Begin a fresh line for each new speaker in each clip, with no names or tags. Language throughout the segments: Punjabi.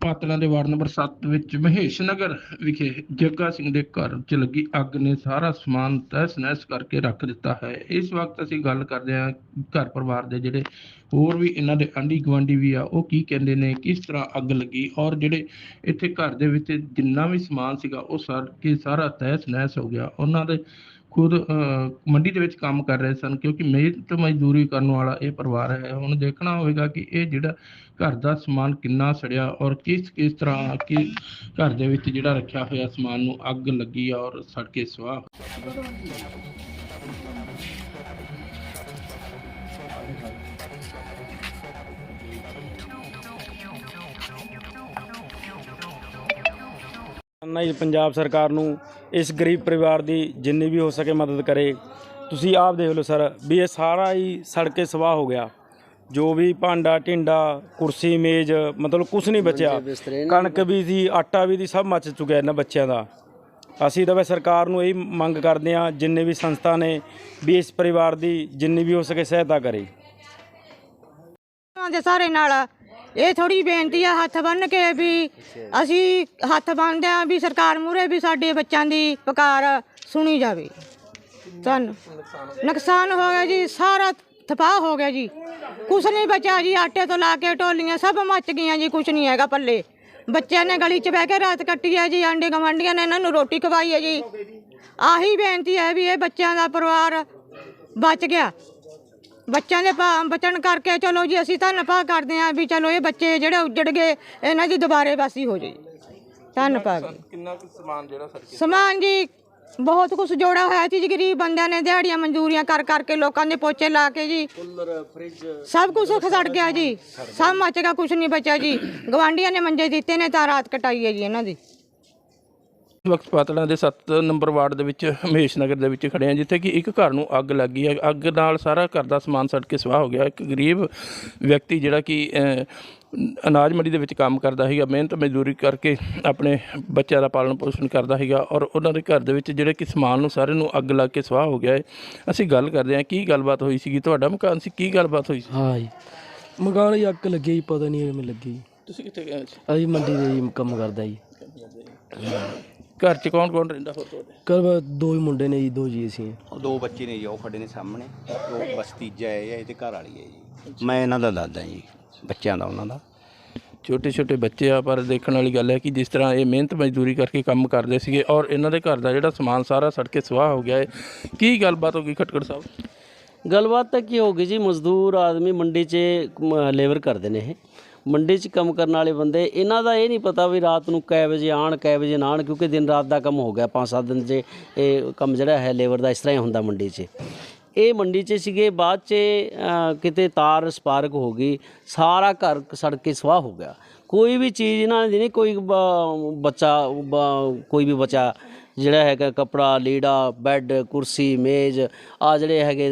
ਪਾਤੜਾਂ ਦੇ ਵਾਰਡ ਨੰਬਰ 7 ਵਿੱਚ ਮਹੇਸ਼ ਨਗਰ ਵਿਖੇ ਜੱਗਾ ਸਿੰਘ ਦੇ ਘਰ 'ਚ ਲੱਗੀ ਅੱਗ ਨੇ ਸਾਰਾ ਸਮਾਨ ਤਹਿਸ ਨਹਿਸ ਕਰਕੇ ਰੱਖ ਦਿੱਤਾ ਹੈ। ਇਸ ਵਕਤ ਅਸੀਂ ਗੱਲ ਕਰਦੇ ਹਾਂ ਘਰ ਪਰਿਵਾਰ ਦੇ ਜਿਹੜੇ ਹੋਰ ਵੀ ਇਹਨਾਂ ਦੇ ਆਂਢੀ ਗੁਆਂਢੀ ਵੀ ਆ, ਉਹ ਕੀ ਕਹਿੰਦੇ ਨੇ, ਕਿਸ ਤਰ੍ਹਾਂ ਅੱਗ ਲੱਗੀ ਔਰ ਜਿਹੜੇ ਇੱਥੇ ਘਰ ਦੇ ਵਿੱਚ ਜਿੰਨਾ ਵੀ ਸਮਾਨ ਸੀਗਾ ਉਹ ਸੜ ਕੇ ਸਾਰਾ ਤਹਿਸ ਨਹਿਸ ਹੋ ਗਿਆ। ਉਹਨਾਂ ਦੇ ਖੁਦ ਮੰਡੀ ਦੇ ਵਿੱਚ ਕੰਮ ਕਰ ਰਹੇ ਸਨ ਕਿਉਂਕਿ ਮਿਹਨਤ ਮਜ਼ਦੂਰੀ ਕਰਨ ਵਾਲਾ ਇਹ ਪਰਿਵਾਰ ਹੈ। ਹੁਣ ਦੇਖਣਾ ਹੋਵੇਗਾ ਕਿ ਇਹ ਜਿਹੜਾ ਘਰ ਦਾ ਸਮਾਨ ਕਿੰਨਾ ਸੜਿਆ ਔਰ ਕਿਸ ਕਿਸ ਤਰ੍ਹਾਂ ਕਿ ਘਰ ਦੇ ਵਿੱਚ ਜਿਹੜਾ ਰੱਖਿਆ ਹੋਇਆ ਸਮਾਨ ਨੂੰ ਅੱਗ ਲੱਗੀ ਔਰ ਸੜ ਕੇ ਸੁਆਹ
ਨਾ ਜੀ ਪੰਜਾਬ ਸਰਕਾਰ ਨੂੰ ਇਸ ਗਰੀਬ ਪਰਿਵਾਰ ਦੀ ਜਿੰਨੀ ਵੀ ਹੋ ਸਕੇ ਮਦਦ ਕਰੇ। ਤੁਸੀਂ ਆਪ ਦੇਖ ਲਓ ਸਰ ਵੀ ਇਹ ਸਾਰਾ ਹੀ ਸੜ ਕੇ ਸਵਾਹ ਹੋ ਗਿਆ। ਜੋ ਵੀ ਭਾਂਡਾ ਢਿੰਡਾ ਕੁਰਸੀ ਮੇਜ਼ ਮਤਲਬ ਕੁਝ ਨਹੀਂ ਬਚਿਆ। ਕਣਕ ਵੀ ਸੀ ਆਟਾ ਵੀ ਸੀ ਸਭ ਮੱਚ ਚੁੱਕਿਆ ਇਹਨਾਂ ਬੱਚਿਆਂ ਦਾ। ਅਸੀਂ ਤਾਂ ਵੈ ਸਰਕਾਰ ਨੂੰ ਇਹ ਮੰਗ ਕਰਦੇ ਹਾਂ ਜਿੰਨੇ ਵੀ ਸੰਸਥਾ ਨੇ ਵੀ ਇਸ ਪਰਿਵਾਰ ਦੀ ਜਿੰਨੀ ਵੀ ਹੋ ਸਕੇ ਸਹਾਇਤਾ ਕਰੇ।
ਦੇ ਸਾਰੇ ਨਾਲ। ਇਹ ਥੋੜੀ ਬੇਨਤੀ ਆ ਹੱਥ ਬੰਨ ਕੇ ਵੀ ਅਸੀਂ ਹੱਥ ਬੰਨਦੇ ਆ ਵੀ ਸਰਕਾਰ ਮੂਰੇ ਵੀ ਸਾਡੇ ਬੱਚਿਆਂ ਦੀ ਪੁਕਾਰ ਸੁਣੀ ਜਾਵੇ। ਤੁਹਾਨੂੰ ਨੁਕਸਾਨ ਹੋ ਗਿਆ ਜੀ, ਸਾਰਾ ਤਬਾਹ ਹੋ ਗਿਆ ਜੀ। ਕੁਛ ਨਹੀਂ ਬਚਿਆ ਜੀ, ਆਟੇ ਤੋਂ ਲਾ ਕੇ ਟੋਲੀਆਂ ਸਭ ਮੱਚ ਗਈਆਂ ਜੀ, ਕੁਛ ਨਹੀਂ ਹੈਗਾ ਪੱਲੇ। ਬੱਚਿਆਂ ਨੇ ਗਲੀ 'ਚ ਬਹਿ ਕੇ ਰਾਤ ਕੱਟੀ ਹੈ ਜੀ, ਆਂਡੇ ਗਵਾਂਡੀਆਂ ਨੇ ਇਹਨਾਂ ਨੂੰ ਰੋਟੀ ਖਵਾਈ ਹੈ ਜੀ। ਆਹੀ ਬੇਨਤੀ ਹੈ ਵੀ ਇਹ ਬੱਚਿਆਂ ਦਾ ਪਰਿਵਾਰ ਬਚ ਗਿਆ। ਬੱਚਿਆਂ ਦੇ ਭਾ- ਬਚਣ ਕਰਕੇ ਚਲੋ ਜੀ ਅਸੀਂ ਧੰਨਵਾਦ ਕਰਦੇ ਹਾਂ ਵੀ ਚਲੋ ਇਹ ਬੱਚੇ ਜਿਹੜੇ ਉੱਜੜ ਗਏ ਇਹਨਾਂ ਦੀ ਦੁਬਾਰੇ ਵਾਸੀ ਹੋ ਜਾਏ ਧੰਨਵਾਦ ਜੀ।
ਕਿੰਨਾ ਕੁ ਸਮਾਨ ਜਿਹੜਾ ਸੜ
ਸਮਾਨ ਜੀ ਬਹੁਤ ਕੁਝ ਜੋੜਾ ਹੋਇਆ ਸੀ ਜੀ ਗਰੀਬ ਬੰਦਿਆਂ ਨੇ ਦਿਹਾੜੀਆਂ ਮਨਜ਼ੂਰੀਆਂ ਕਰ ਕਰਕੇ ਲੋਕਾਂ ਦੇ ਪੋਚੇ ਲਾ ਕੇ ਜੀ। ਕੂਲਰ ਫ੍ਰਿਜ ਸਭ ਕੁਝ ਖਸੜ ਗਿਆ ਜੀ। ਸਭ ਮੱਚ ਗਿਆ ਕੁਝ ਨਹੀਂ ਬਚਿਆ ਜੀ। ਗਵਾਂਡੀਆਂ ਨੇ ਮੰਜੇ ਦਿੱਤੇ ਨੇ ਤਾਂ ਰਾਤ ਕਟਾਈ ਹੈ ਜੀ ਇਹਨਾਂ ਦੀ।
ਵਕਤ ਪਾਤੜਾਂ ਦੇ 7 ਨੰਬਰ ਵਾਰਡ ਦੇ ਵਿੱਚ ਮਹੇਸ਼ ਨਗਰ ਦੇ ਵਿੱਚ ਖੜੇ ਹਾਂ ਜਿੱਥੇ ਕਿ ਇੱਕ ਘਰ ਨੂੰ ਅੱਗ ਲੱਗੀ ਹੈ। ਅੱਗ ਨਾਲ ਸਾਰਾ ਘਰ ਦਾ ਸਮਾਨ ਸੜ ਕੇ ਸਵਾਹ ਹੋ ਗਿਆ। ਇੱਕ ਗਰੀਬ ਵਿਅਕਤੀ ਜਿਹੜਾ ਕਿ ਅਨਾਜ ਮੰਡੀ ਦੇ ਵਿੱਚ ਕੰਮ ਕਰਦਾ ਸੀਗਾ ਮਿਹਨਤ ਮਜ਼ਦੂਰੀ ਕਰਕੇ ਆਪਣੇ ਬੱਚਿਆਂ ਦਾ ਪਾਲਣ ਪੋਸ਼ਣ ਕਰਦਾ ਸੀਗਾ ਔਰ ਉਹਨਾਂ ਦੇ ਘਰ ਦੇ ਵਿੱਚ ਜਿਹੜੇ ਕਿ ਸਮਾਨ ਨੂੰ ਸਾਰੇ ਨੂੰ ਅੱਗ ਲੱਗ ਕੇ ਸਵਾਹ ਹੋ ਗਿਆ ਹੈ। ਅਸੀਂ ਗੱਲ ਕਰਦੇ ਹਾਂ ਕੀ ਗੱਲਬਾਤ ਹੋਈ ਸੀਗੀ? ਤੁਹਾਡਾ ਮਕਾਨ ਸੀ ਕੀ ਗੱਲਬਾਤ ਹੋਈ ਸੀ?
ਹਾਂ ਜੀ। ਮਕਾਨ ਹੀ ਅੱਗ ਲੱਗੀ ਜੀ ਪਤਾ ਨਹੀਂ ਕਿਵੇਂ ਲੱਗੀ
ਤੁਸੀਂ ਕਿੱਥੇ ਗਏ ਸੀ
ਅਸੀਂ ਮੰਡੀ ਦੇ ਜੀ ਕੰਮ ਕਰਦਾ ਜੀ।
ਘਰ 'ਚ ਕੌਣ ਕੌਣ ਰਹਿੰਦਾ ਹੋਰ ਤੁਹਾਡੇ?
ਕਰ ਦੋ ਹੀ ਮੁੰਡੇ ਨੇ ਜੀ ਦੋ ਜੀ ਅਸੀਂ।
ਉਹ ਦੋ ਬੱਚੇ ਨੇ ਜੀ ਉਹ ਖੜੇ ਨੇ ਸਾਹਮਣੇ। ਉਹ ਬਸ ਤੀਜਾ ਹੈ ਇਹ ਇਹਦੇ ਘਰ ਵਾਲੀ ਹੈ ਜੀ। ਮੈਂ ਇਹਨਾਂ ਦਾ ਦਾਦਾ ਜੀ ਬੱਚਿਆਂ ਦਾ ਉਹਨਾਂ ਦਾ।
ਛੋਟੇ ਛੋਟੇ ਬੱਚੇ ਆ ਪਰ ਦੇਖਣ ਵਾਲੀ ਗੱਲ ਹੈ ਕਿ ਜਿਸ ਤਰ੍ਹਾਂ ਇਹ ਮਿਹਨਤ ਮਜ਼ਦੂਰੀ ਕਰਕੇ ਕੰਮ ਕਰਦੇ ਸੀਗੇ ਔਰ ਇਹਨਾਂ ਦੇ ਘਰ ਦਾ ਜਿਹੜਾ ਸਮਾਨ ਸਾਰਾ ਸੜ ਕੇ ਸਵਾਹ ਹੋ ਗਿਆ ਹੈ ਕੀ ਗੱਲਬਾਤ ਹੋ ਗਈ ਖਟਕੜ ਸਾਹਿਬ?
ਗੱਲਬਾਤ ਤਾਂ ਕੀ ਹੋਗੀ ਜੀ ਮਜ਼ਦੂਰ ਆਦਮੀ ਮੰਡੀ 'ਚ ਲੇਬਰ ਕਰਦੇ ਨੇ ਇਹ। ਮੰਡੀ 'ਚ ਕੰਮ ਕਰਨ ਵਾਲੇ ਬੰਦੇ, ਇਹਨਾਂ ਦਾ ਇਹ ਨਹੀਂ ਪਤਾ ਵੀ ਰਾਤ ਨੂੰ ਕੈ ਵਜੇ ਆਣ, ਕੈ ਵਜੇ ਨਾ ਆਉਣ ਕਿਉਂਕਿ ਦਿਨ ਰਾਤ ਦਾ ਕੰਮ ਹੋ ਗਿਆ। ਪੰਜ ਸੱਤ ਦਿਨ 'ਚ ਇਹ ਕੰਮ ਜਿਹੜਾ ਹੈ, ਲੇਬਰ ਦਾ ਇਸ ਤਰ੍ਹਾਂ ਹੀ ਹੁੰਦਾ ਮੰਡੀ 'ਚ। ਇਹ ਮੰਡੀ 'ਚ ਸੀਗੇ, ਬਾਅਦ 'ਚ ਕਿਤੇ ਤਾਰ ਸਪਾਰਕ ਹੋ ਗਈ, ਸਾਰਾ ਘਰ ਸੜ ਕੇ ਸਵਾਹ ਹੋ ਗਿਆ। ਕੋਈ ਵੀ ਚੀਜ਼ ਇਹਨਾਂ ਦੀ ਨਹੀਂ, ਕੋਈ ਬੱਚਾ ਕੋਈ ਵੀ ਬੱਚਾ ਜਿਹੜਾ ਹੈਗਾ ਕਪੜਾ, ਲੀੜਾ ਬੈੱਡ ਕੁਰਸੀ, ਮੇਜ਼ ਆ ਜਿਹੜੇ ਹੈਗੇ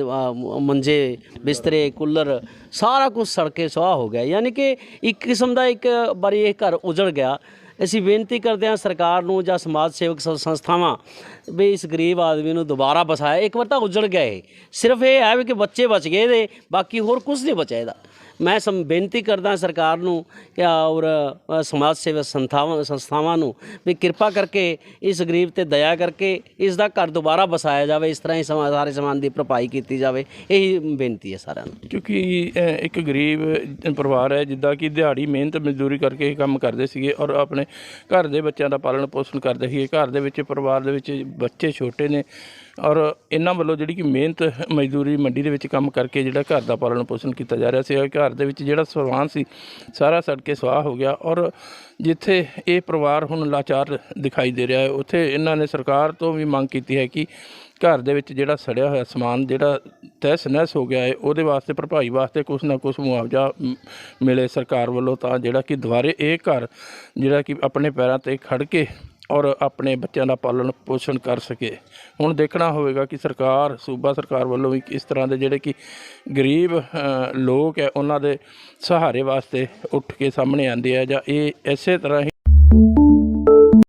ਮੰਜੇ, ਬਿਸਤਰੇ, ਕੂਲਰ, ਸਾਰਾ ਕੁਝ ਸੜ ਕੇ ਸੁਆਹ ਹੋ ਗਿਆ। ਯਾਨੀ ਕਿ ਇੱਕ ਕਿਸਮ ਦਾ ਇੱਕ ਵਾਰੀ ਇਹ ਘਰ ਉਜੜ ਗਿਆ। ਅਸੀਂ ਬੇਨਤੀ ਕਰਦੇ ਹਾਂ ਸਰਕਾਰ ਨੂੰ ਜਾਂ ਸਮਾਜ ਸੇਵਕ ਸੰਸਥਾਵਾਂ ਵੀ ਇਸ ਗਰੀਬ ਆਦਮੀ ਨੂੰ ਦੁਬਾਰਾ ਬਸਾਇਆ ਇੱਕ ਵਾਰ ਤਾਂ ਉਜੜ ਗਿਆ ਇਹ। ਸਿਰਫ ਇਹ ਹੈ ਵੀ ਕਿ ਬੱਚੇ ਬਚ ਗਏ ਦੇ ਬਾਕੀ ਹੋਰ ਕੁਝ ਨਹੀਂ ਬਚਿਆ ਇਹਦਾ। ਮੈਂ ਸਮ ਬੇਨਤੀ ਕਰਦਾ ਸਰਕਾਰ ਨੂੰ ਔਰ ਸਮਾਜ ਸੇਵਾ ਸੰਸਥਾਵਾਂ ਸੰਸਥਾਵਾਂ ਨੂੰ ਵੀ ਕਿਰਪਾ ਕਰਕੇ ਇਸ ਗਰੀਬ ਤੇ ਦਇਆ ਕਰਕੇ ਇਸ ਦਾ ਘਰ ਦੁਬਾਰਾ ਬਸਾਇਆ ਜਾਵੇ, ਇਸ ਤਰ੍ਹਾਂ ਹੀ ਸਮਾ- ਸਾਰੇ ਸਮਾਨ ਦੀ ਭਰਪਾਈ ਕੀਤੀ ਜਾਵੇ। ਇਹੀ ਬੇਨਤੀ ਹੈ ਸਾਰਿਆਂ ਨੂੰ।
ਕਿਉਂਕਿ ਇੱਕ ਗਰੀਬ ਪਰਿਵਾਰ ਹੈ, ਜਿੱਦਾਂ ਕਿ ਦਿਹਾੜੀ, ਮਿਹਨਤ, ਮਜ਼ਦੂਰੀ ਕਰਕੇ ਇਹ ਕੰਮ ਕਰਦੇ ਸੀਗੇ ਔਰ ਆਪਣੇ ਘਰ ਦੇ ਬੱਚਿਆਂ ਦਾ ਪਾਲਣ ਪੋਸ਼ਣ ਕਰਦੇ ਸੀਗੇ। ਘਰ ਦੇ ਵਿੱਚ, ਪਰਿਵਾਰ ਦੇ ਵਿੱਚ ਬੱਚੇ ਛੋਟੇ ਨੇ ਔਰ ਇਹਨਾਂ ਵੱਲੋਂ ਜਿਹੜੀ ਕਿ ਮਿਹਨਤ, ਮਜ਼ਦੂਰੀ ਮੰਡੀ ਦੇ ਵਿੱਚ ਕੰਮ ਕਰਕੇ ਜਿਹੜਾ ਘਰ ਦਾ ਪਾਲਣ ਪੋਸ਼ਣ ਕੀਤਾ ਜਾ ਰਿਹਾ ਸੀ ਘਰ ਘਰ ਦੇ ਵਿੱਚ ਜਿਹੜਾ ਸਮਾਨ ਸੀ, ਸਾਰਾ ਸੜ ਕੇ ਸਵਾਹ ਹੋ ਗਿਆ ਔਰ ਜਿੱਥੇ ਇਹ ਪਰਿਵਾਰ ਹੁਣ ਲਾਚਾਰ ਦਿਖਾਈ ਦੇ ਰਿਹਾ ਹੈ, ਉੱਥੇ ਇਹਨਾਂ ਨੇ ਸਰਕਾਰ ਤੋਂ ਵੀ ਮੰਗ ਕੀਤੀ ਹੈ ਕਿ ਘਰ ਦੇ ਵਿੱਚ ਜਿਹੜਾ ਸੜਿਆ ਹੋਇਆ ਸਮਾਨ ਜਿਹੜਾ ਤਹਿਸ ਨਹਿਸ ਹੋ ਗਿਆ ਹੈ, ਉਹਦੇ ਵਾਸਤੇ, ਭਰਪਾਈ ਵਾਸਤੇ ਕੁਛ ਨਾ ਕੁਛ ਮੁਆਵਜ਼ਾ ਮਿਲੇ ਸਰਕਾਰ ਵੱਲੋਂ ਤਾਂ ਜਿਹੜਾ ਕਿ ਦੁਬਾਰੇ ਇਹ ਘਰ ਜਿਹੜਾ ਕਿ ਆਪਣੇ ਪੈਰਾਂ ਤੇ ਖੜ ਕੇ ਔਰ ਆਪਣੇ ਬੱਚਿਆਂ ਦਾ ਪਾਲਣ ਪੋਸ਼ਣ ਕਰ ਸਕੇ। ਹੁਣ ਦੇਖਣਾ ਹੋਵੇਗਾ ਕਿ ਸਰਕਾਰ, ਸੂਬਾ ਸਰਕਾਰ ਵੱਲੋਂ ਵੀ ਇਸ ਤਰ੍ਹਾਂ ਦੇ ਜਿਹੜੇ ਕਿ ਗਰੀਬ ਲੋਕ ਹੈ, ਉਹਨਾਂ ਦੇ ਸਹਾਰੇ ਵਾਸਤੇ ਉੱਠ ਕੇ ਸਾਹਮਣੇ ਆਉਂਦੇ ਆ ਜਾਂ ਇਹ ਇਸੇ ਤਰ੍ਹਾਂ ਹੀ